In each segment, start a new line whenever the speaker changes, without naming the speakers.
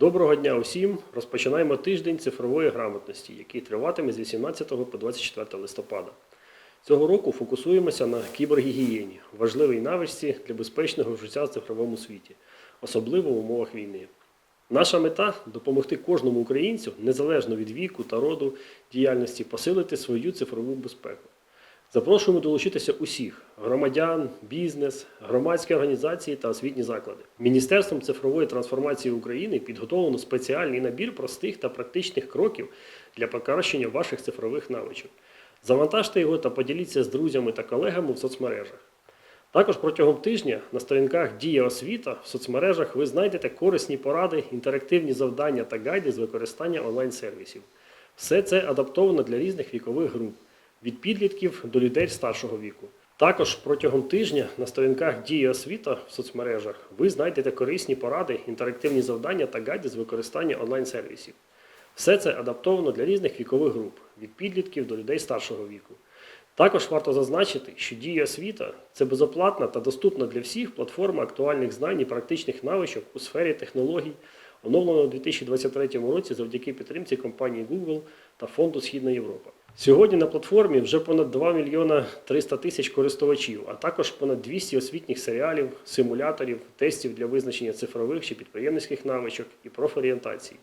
Доброго дня усім! Розпочинаємо тиждень цифрової грамотності, який триватиме з 18 по 24 листопада. Цього року фокусуємося на кібергігієні, важливій навичці для безпечного життя в цифровому світі, особливо в умовах війни. Наша мета допомогти кожному українцю, незалежно від віку та роду діяльності, посилити свою цифрову безпеку. Запрошуємо долучитися усіх громадян, бізнес, громадські організації та освітні заклади. Міністерством цифрової трансформації України підготовлено спеціальний набір простих та практичних кроків для покращення ваших цифрових навичок. Завантажте його та поділіться з друзями та колегами в соцмережах. Також протягом тижня на сторінках Дія освіта в соцмережах ви знайдете корисні поради, інтерактивні завдання та гайди з використання онлайн-сервісів. Все це адаптовано для різних вікових груп від підлітків до людей старшого віку. Також протягом тижня на сторінках Дія освіта в соцмережах ви знайдете корисні поради, інтерактивні завдання та гайди з використання онлайн-сервісів. Все це адаптовано для різних вікових груп від підлітків до людей старшого віку. Також варто зазначити, що Дія освіта це безоплатна та доступна для всіх платформа актуальних знань і практичних навичок у сфері технологій, оновлена у 2023 році завдяки підтримці компанії Google та Фонду Східна Європа. Сьогодні на платформі вже понад 2 мільйона 300 тисяч користувачів, а також понад 200 освітніх серіалів, симуляторів, тестів для визначення цифрових чи підприємницьких навичок і профорієнтації.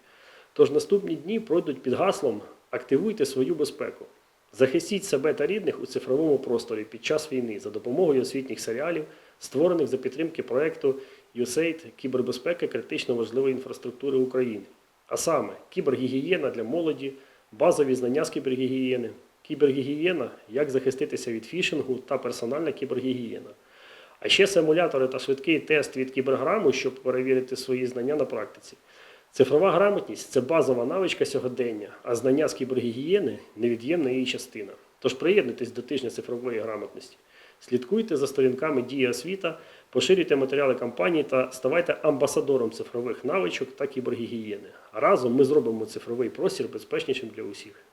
Тож наступні дні пройдуть під гаслом Активуйте свою безпеку. Захистіть себе та рідних у цифровому просторі під час війни за допомогою освітніх серіалів, створених за підтримки проєкту USAID Кібербезпека критично важливої інфраструктури України. А саме кібергігієна для молоді, базові знання з кібергігієни, кібергігієна, як захиститися від фішингу та персональна кібергігієна. А ще симулятори та швидкий тест від кіберграму, щоб перевірити свої знання на практиці. Цифрова грамотність це базова навичка сьогодення, а знання з кібергігієни невід'ємна її частина. Тож приєднуйтесь до тижня цифрової грамотності. Слідкуйте за сторінками Дія освіта, поширюйте матеріали кампанії та ставайте амбасадором цифрових навичок та кібергігієни. Разом ми зробимо цифровий простір безпечнішим для усіх.